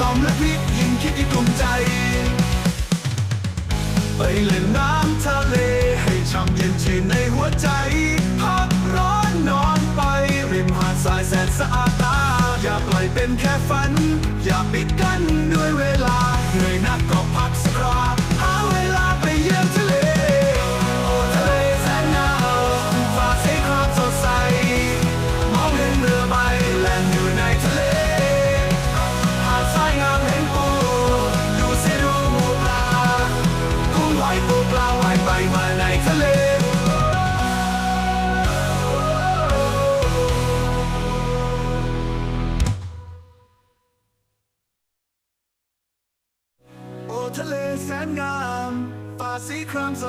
ตอมและพริกยิ่งคิดยิ่งกลุ้มใจ ไปเล่นน้ำทะเลให้ช่ำเย็นชื่นในหัวใจพักร้อนนอนไป ริมหาดทายแสนสะอาดตา อย่าปล่อยเป็นแค่ฝัน อย่าปิดกั้นด้วยเวลาเหนื่อยนักก็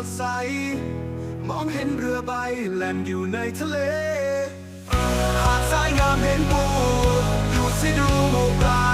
ดใส มองเห็นเรือใบแล่นอยู่ในทะเล หาดทรายงามเห็นปูดูสิดูโมปลา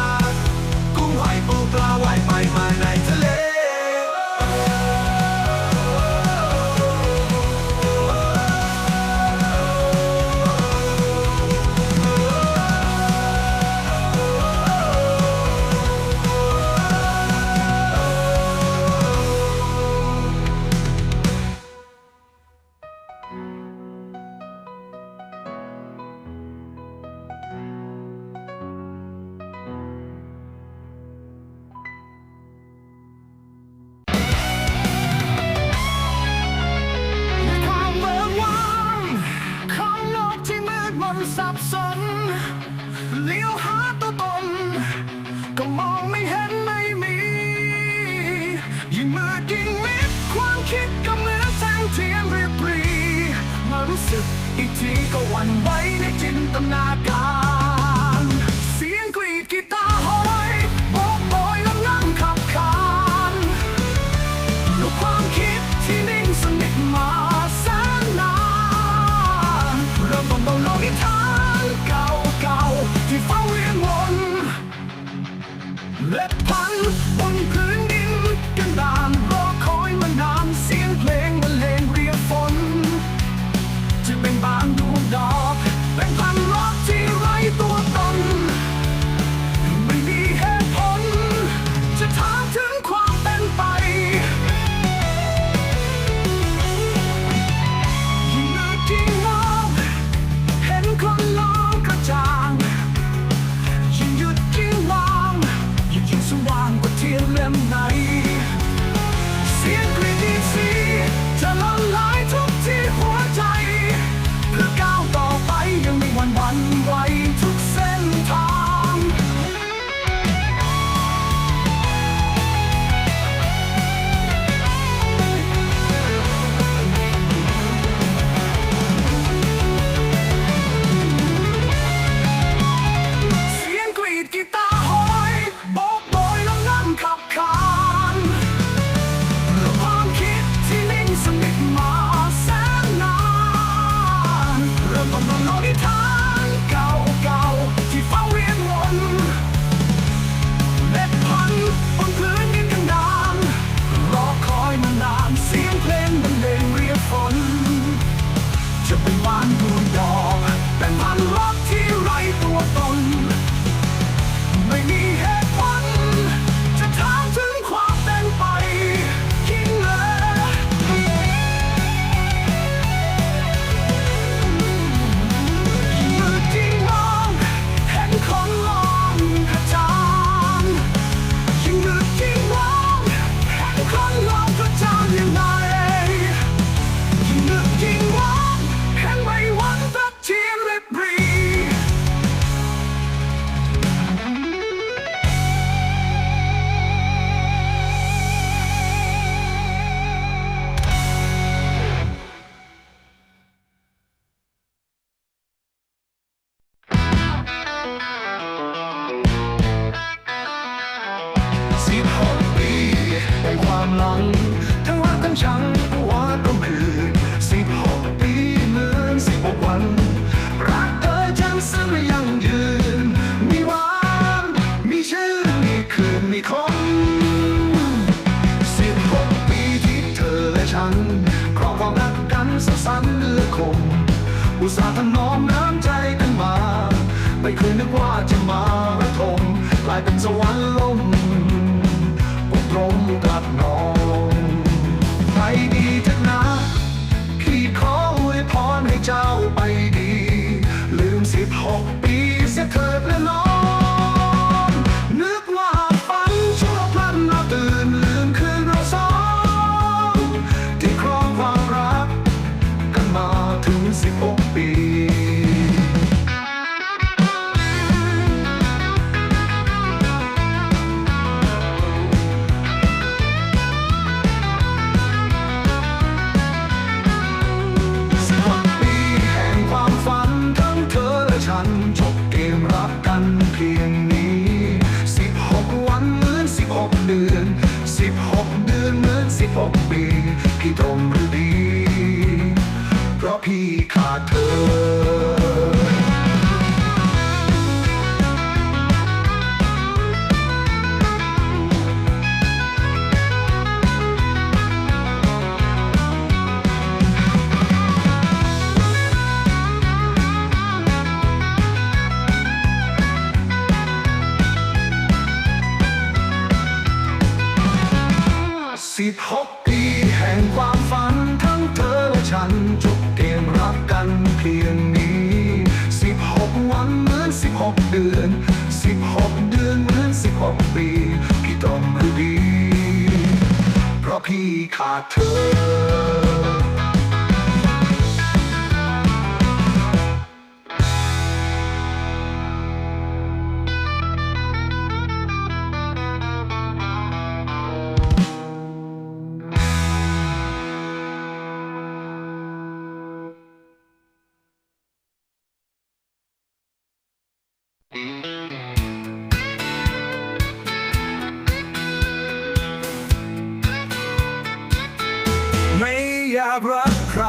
รักใคร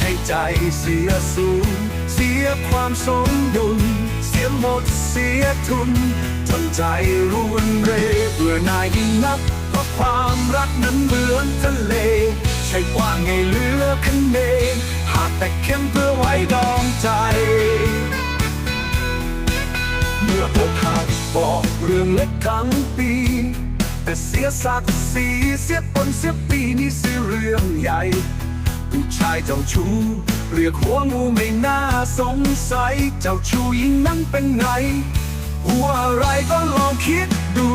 ให้ใจเสียสูญเสียความสมดุล เสียหมดเสียทุนจนใจรุนเรเบื่อนายยิ่งนักเพราะความรักนั้นเหมือนทะเล ใช่กว่างไงเหลือคันเนหากแต่เข้มเพื่อไว้ดองใจ เมื่อพบหักบอกเรื่องเล็กทั้งปีแต่เสียศักดิ์ศรีเสียปนเสียปีนี่สิเรื่องใหญ่ ผู้ชายเจ้าชู้เรียกหัวงูไม่น่าสงสัย เจ้าชู้ยิ่งนั้นเป็นไง หัวอะไรก็ลองคิดดู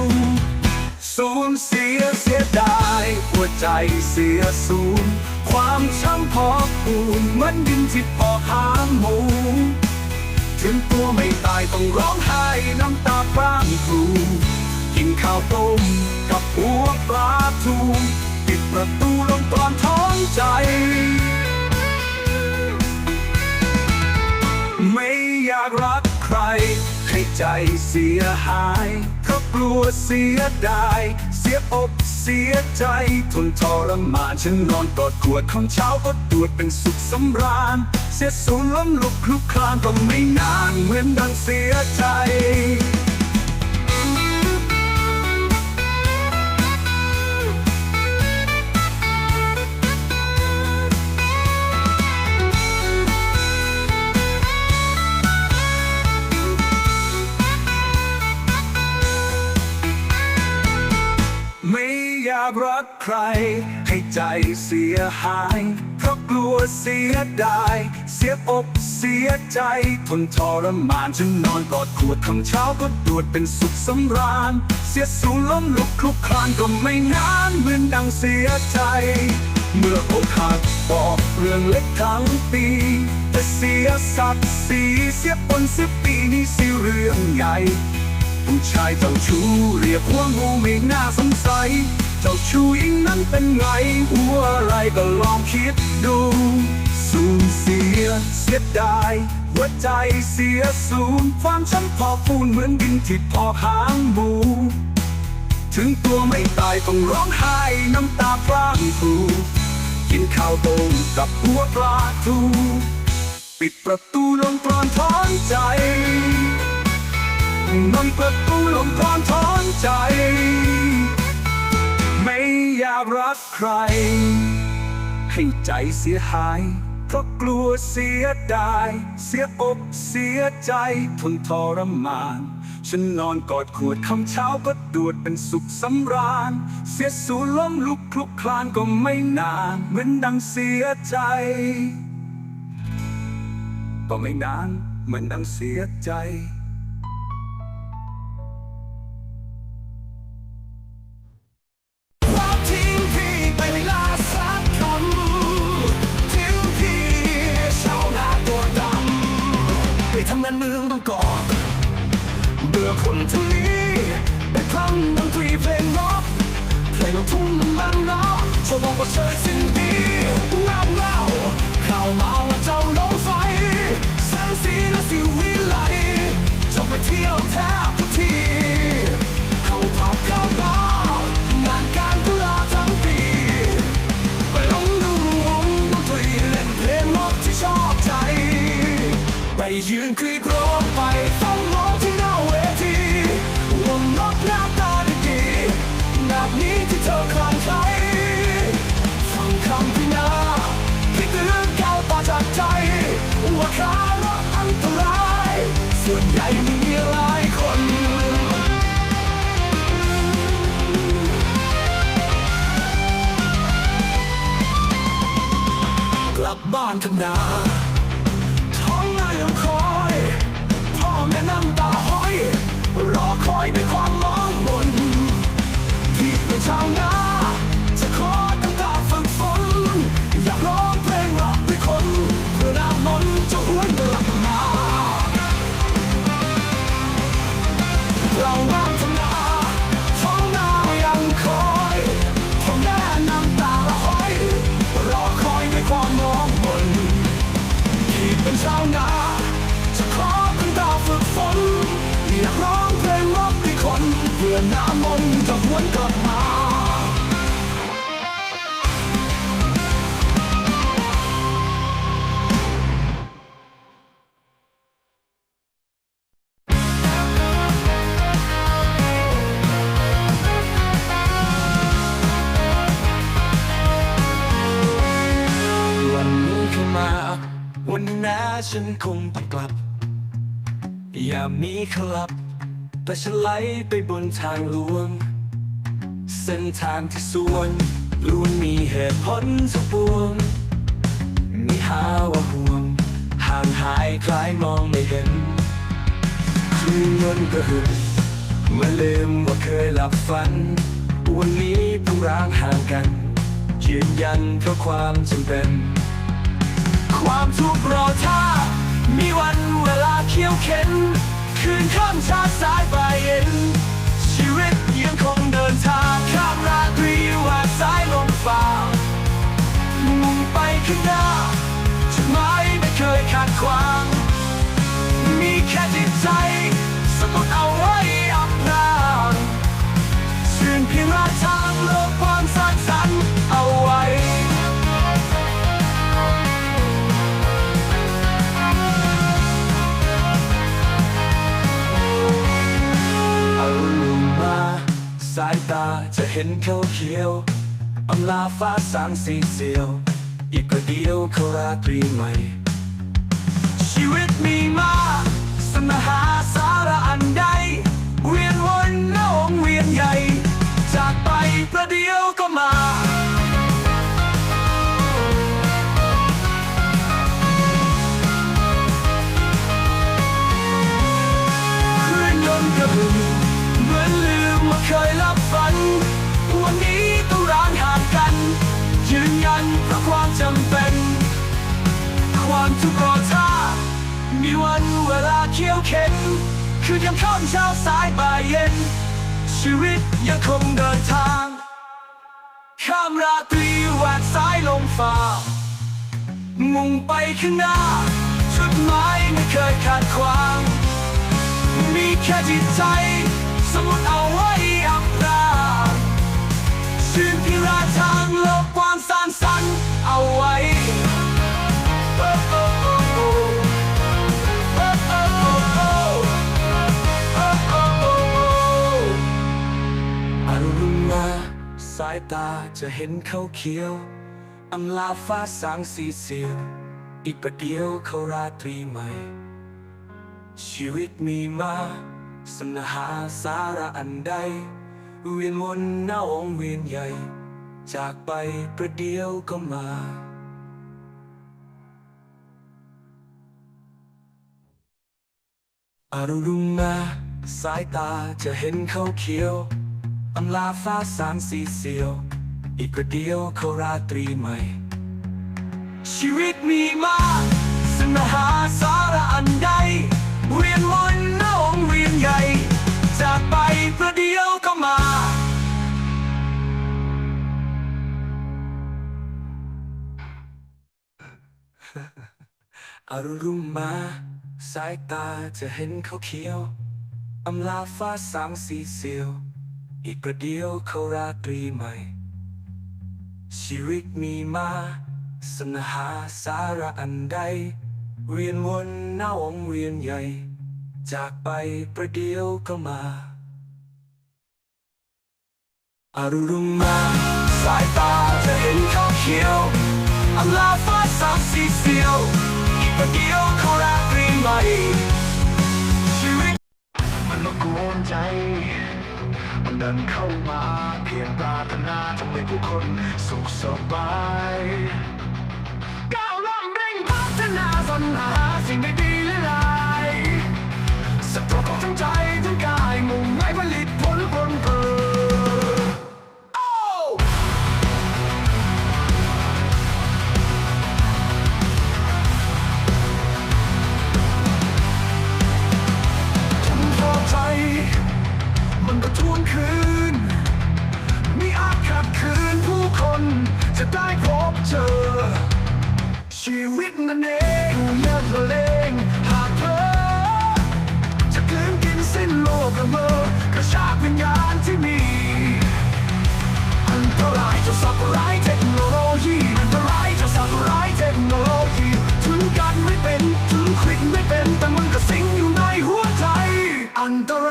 สูญเสียเสียดายหัวใจเสียสูญความช้ำพอปูนเหมือนดินที่พอหางหมูถึงตัวไม่ตายต้องร้องไห้น้ำตาพร่างครูกินข้าวต้มกับหัวปลาทู ประตูลงตอนท้องใจ ไม่อยากรักใคร ให้ใจเสียหายเพราะกลัวเสียดาย เสียอกเสียใจ ทนทรมานฉันนอนกอดขวดของเช้าก็ตรวจเป็นสุขสำราญ เสียสูญล้มลุกคลุกคลานก็ไม่นานเหมือนดังเสียใจ อยากรักใคร ให้ใจเสียหาย เพราะกลัวเสียดาย เสียอกเสียใจ ทนทรมานจนนอนกอดขวดคำเช้าก็ดวดเป็นสุขสำราญ เสียสูญล้มลุกคลุกคลานก็ไม่นานเหมือนดังเสียใจ เมื่ออกหักบอกเรื่องเล็กทั้งปีแต่เสียศักดิ์ศรีเสียปนเสียปีนี่สิเรื่องใหญ่ผู้ชายเจ้าชู้เรียกหัวงูไม่น่าสงสัย จ้าชู้ยิ่งนั้นเป็นไงหัวอะไรก็ลองคิดดูสูญเสียเสียดายหัวใจเสียสูญความช้ำพอปูนเหมือนดินที่พอหางหมูถึงตัวไม่ตายต้องร้องไห้น้ำตาพร่างพรูกินข้าวต้มกับหัวปลาทูปิดประตูลงกรอนถอนใจนอนประตูลงกรอนถอนใจ ไม่อยากรักใคร ให้ใจเสียหาย เพราะกลัวเสียดาย เสียอกเสียใจทนทรมาน ฉันนอนกอดขวดคำเช้าก็ดวดเป็นสุขสำราญ เสียสูล้มลุกคลุกคลานก็ไม่นาน เหมือนดังเสียใจก็ไม่นานเหมือนดังเสียใจ ทุ่งมันเนาะชอบบอกว่าเชยสิ้นปีงามเงาเข้ามาว่าเจ้าลงไฟแสงสีและสิวิไลจะไปเที่ยวแทบทุกทีเข้าผับเข้าบาร์งานการตลอดทั้งปีไปลงดูวงดนตรีเล่นเพลงร็อกที่ชอบใจ ไปยืนกรีด บบ้านกันนา ฉันคงต้องกลับ อยามีครับ แต่ฉันไหลไปบนทางหลวง เส้นทางที่สวนล้วนมีเหตุผลทุกปวง มีหาว่าห่วง ห่างหายคล้ายมองไม่เห็นคลื่นยนต์กระหึ่มเมื่อลืมว่าเคยหลับฝัน วันนี้เพิ่งร้างห่างกันยืนยันเพราะความจำเป็น ความทุกข์รอท่า มีวันเวลาเคี้ยวเข็น คืนค่ำชาสายบ่ายเย็น ชีวิตยังคงเดินทางข้ามราตรีแหวกสายลมฟ้ามุ่งไปข้างหน้าจุดหมายไม่เคยขาดขวาง มีแค่จิตใจสมุดเอาไว้ เห็นเขาเขียวอำลาฟ้าสางสีเสียว อีกประเดียวเขาราตรีใหม่ ชีวิตมีมาสนหาสาระอันใด เวียนวนน้องเวียนใหญ่ จากไปประเดียว ความทุกข์รอท่ามีวันเวลาเคี้ยวเข็น คือยังค่ำเช้าสายบ่ายเย็น ชีวิตยังคงเดินทาง ข้ามราตรีแหวกสายลมฟ้า มุ่งไปข้างหน้าจุดหมายไม่เคยขาดขวาง มีแค่จิตใจ สมุดเอาไว้อับรางราทางโลกกว้างสร้างสรรค์เอาไว้ ตาจะเห็นเขาเขียวอำลาฟ้าสางสีเสียวอีกประเดียวเขาราตรีใหม่ ชีวิตมีมาสนหาสาระอันใด เวียนวนหน้าองเวียนใหญ่ จากไปประเดียวก็มาอารุณมาสายตาจะเห็นเขาเขียว อำลาฟ้าสางสีเสียว อีกประเดียวเขาราตรีใหม่ ชีวิตมีมาสนหาสาระอันใด เวียนวนน้าองเวียนใหญ่ จากไปประเดียวก็มา อารุรุ่งมาสายตาจะเห็นเขาเขียว อำลาฟ้าสางสีเสียว อีกประเดียวเขาราตรีใหม่ ชีวิตมีมาสนหาสาระอันใด เวียนวนหน้าองเวียนใหญ่ จากไปประเดียวก็มา อารุรุ่งมา สายตาจะเห็นเขาเขียวอำลาฟ้าสาสีเสียว อีกประเดียวเขาราตรีใหม่ ชีวิตมันรบกวนใจ เดินเข้ามา เพียงปรารถนาทำให้ผู้คนสุขสบายก้าวล่ำเร่งพัฒนาสรรหาสิ่งดีๆหละลายสัตว์ของทั้งใจทั้งกายมุ่ง อ ชีวิตนั่นเองเลือดละเลงหากเธอจะกลืนกินสิ้นโลกละเมอกระชากวิญญาณที่มี อันตรายจะสับร้ายเทคโนโลยีอันตรายจะสับร้ายเทคโนโลยีถึงกันไม่เป็นถึงคลิกไม่เป็นแต่มันก็สิงอยู่ในหัวใจ อันตราย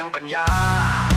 ยงปัญญา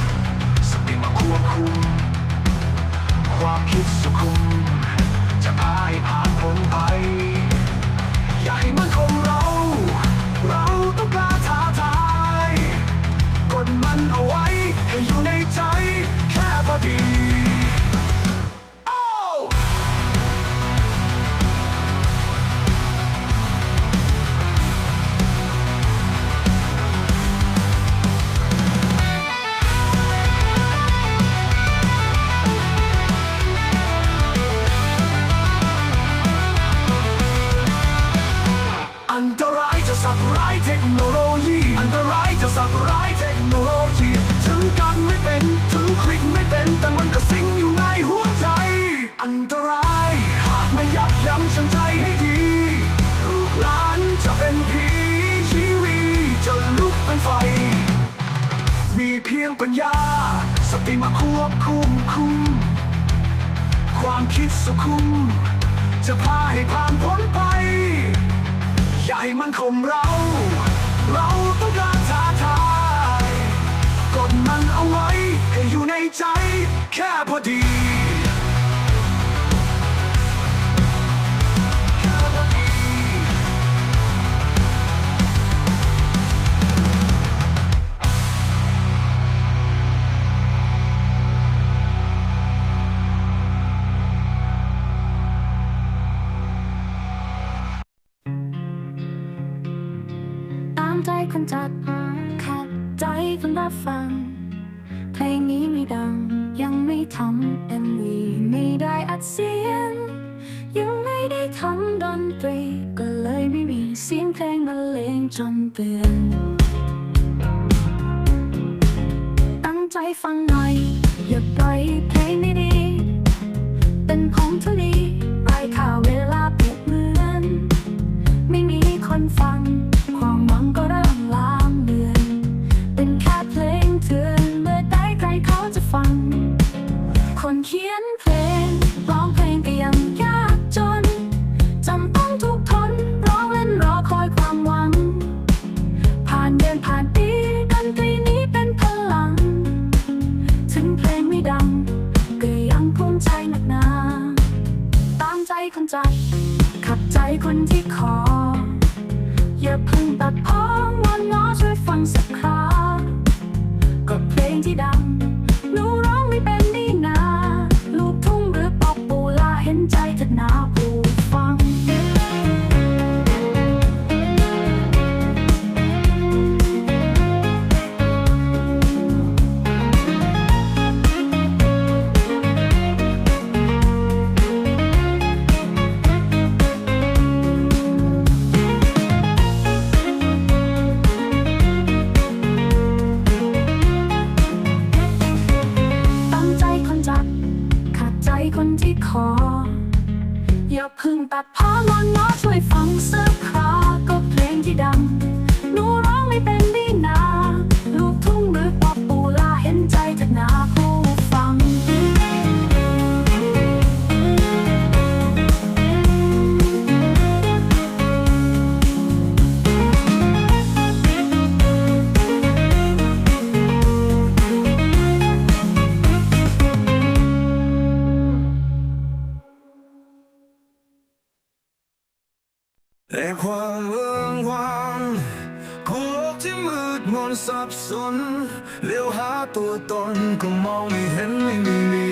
ยวหาตัวตนก็มองไม่เห็นไม่มีมี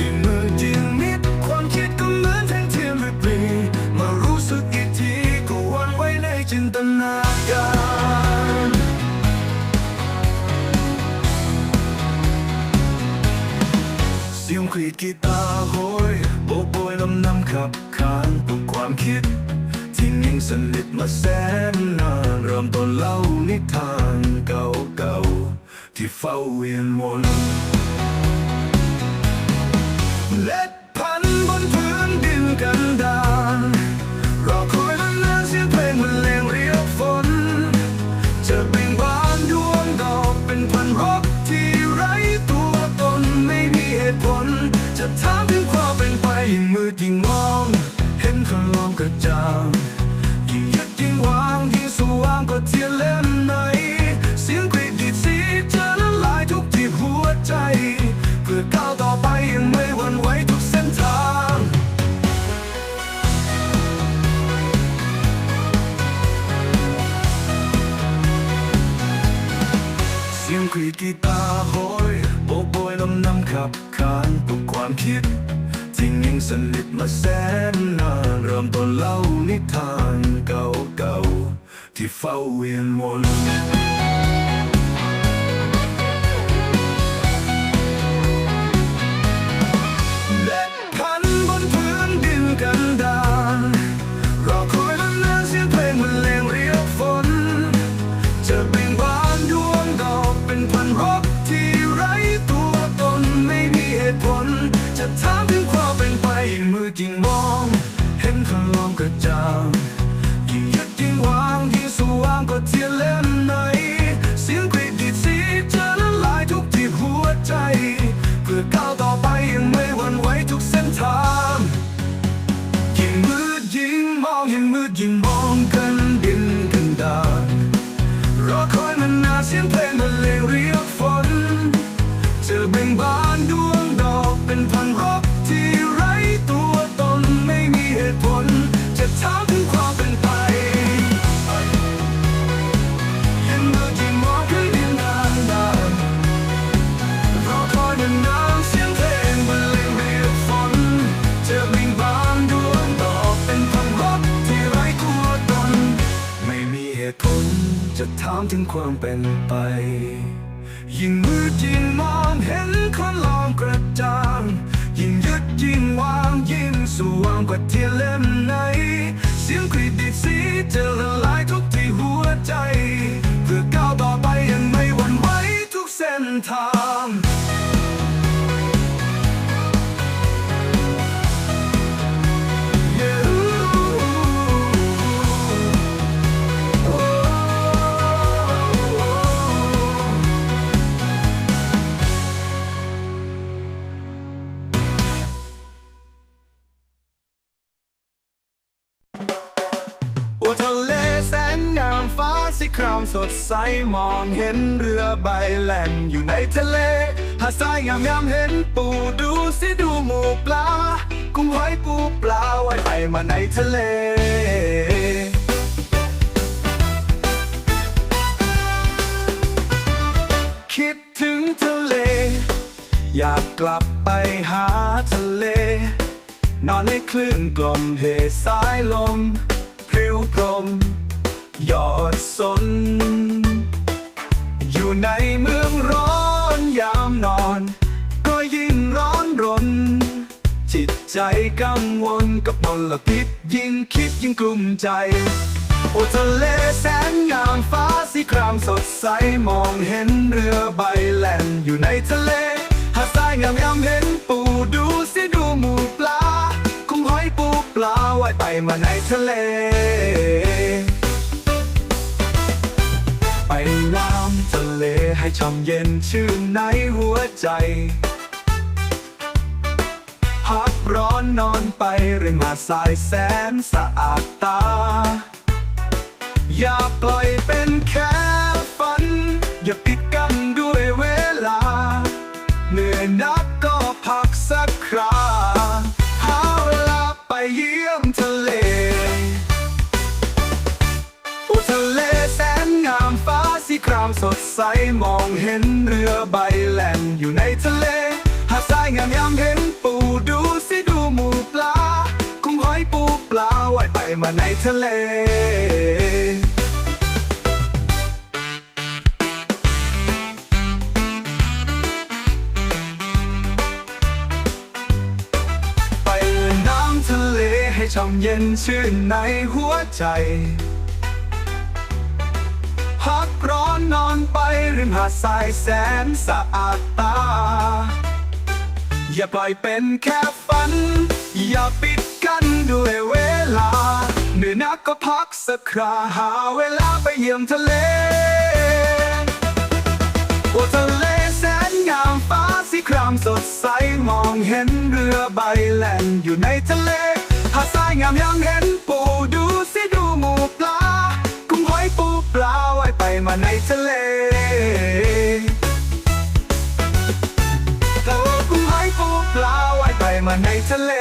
ยิ่งมืดยิ่งมิดความคิดก็เหมือนแท่งเทียนริบหรีมารู้สึกอีกทีก็วันไว้ในจินตนาการเสียงกรีดกีตาร์โหยโบโบยลำนำขับขานปลุกความคิดที่นิ่งสนิทมาแสนนานเริ่มต้นเล่านิทานเก่าๆ ที่เฝ้าเวียนวนเล็ดพันบนพื้นดินกันดานรอคอยนานเสียงเพลงบรรเลงเรียกฝนจะเบ่งบานดวงดอกเป็นพันรกที่ไร้ตัวตนไม่มีเหตุผล จะถามถึงความเป็นไปยิ่งมืดยิ่งมอง เห็นข้างลมกระจ่าง เฝ้าเวียนวนเล็ดพันบนพื้นดินกันดานรอคอยนานๆเสียงเพลงบรรเลงเรียกฝน จะเบ่งบานดวงดอกเป็นพันรกที่ไร้ตัวตนไม่มีเหตุผล จะถามถึงความเป็นไปมืดยิ่งมอง ยิ่งมองยิ่งมืดยิ่งมองกันดินกันดานรอคอยนานาเสียงเพลงบรรเลงเรียกฝนเจอเบ่งบานดวงดอกเป็นพันรอบ จะถามถึงความเป็นไป ยิ่งมืดยิ่งมองเห็นคนลองกระจ่าง ยิ่งยึดยิ่งวางยิ่งสว่างกว่าเทียนเล่มไหน เสียงกรีดดีดสีจะละลายทุกที่หัวใจ เพื่อก้าวต่อไปยังไม่หวั่นไหวทุกเส้นทาง สดใสมองเห็นเรือใบแล่นอยู่ในทะเล หาดทรายงามยามเห็นปูดูสิดูหมูปลา กุ้งหอยปูปลาว่ายไปมาในทะเลคิดถึงทะเล อยากกลับไปหาทะเล นอนในคลื่นกลมเพสายลมพริ้วพรม ยอดสน อยู่ในเมืองร้อนยามนอน ก็ยิ่งร้อนรน จิตใจกังวลกับมลพิษยิ่งคิดยิ่งกลุ้มใจ โอทะเลแสนงามฟ้าสีครามสดใสมองเห็นเรือใบแล่นอยู่ในทะเลหาดทรายงามยามเห็นปูดูสิดูหมูปลา คงหอยปูปลาว่ายไปมาในทะเล เลให้ช่ำเย็นชื่นในหัวใจ พักร้อนนอนไปเรื่องมาสายแสนสะอาดตา อย่าปล่อยเป็นแค่ สดใสมองเห็นเรือใบแล่นอยู่ในทะเล หาดทรายงามยามเห็นปูดูสิดูหมูปลากุ้งหอยปูปลาว่ายไปมาในทะเลไปน้ำทะเลให้ช่ำเย็นชื่นในหัวใจ ริมหาดทรายแสนสะอาดตา อย่าปล่อยเป็นแค่ฝัน อย่าปิดกันด้วยเวลาเหนื่อยนักก็พักสักคราหาเวลาไปเยี่ยมทะเลโอทะเลแสนงามฟ้าสีครามสดใสมองเห็นเรือใบแล่นอยู่ในทะเลหาดทรายงามยังเห็นปูดูสิดูหมูปลาคุ้งหอยปูปลาไว มาในทะเลแต่ว่ากูให้ยปูปลาว่าไปมาในทะเล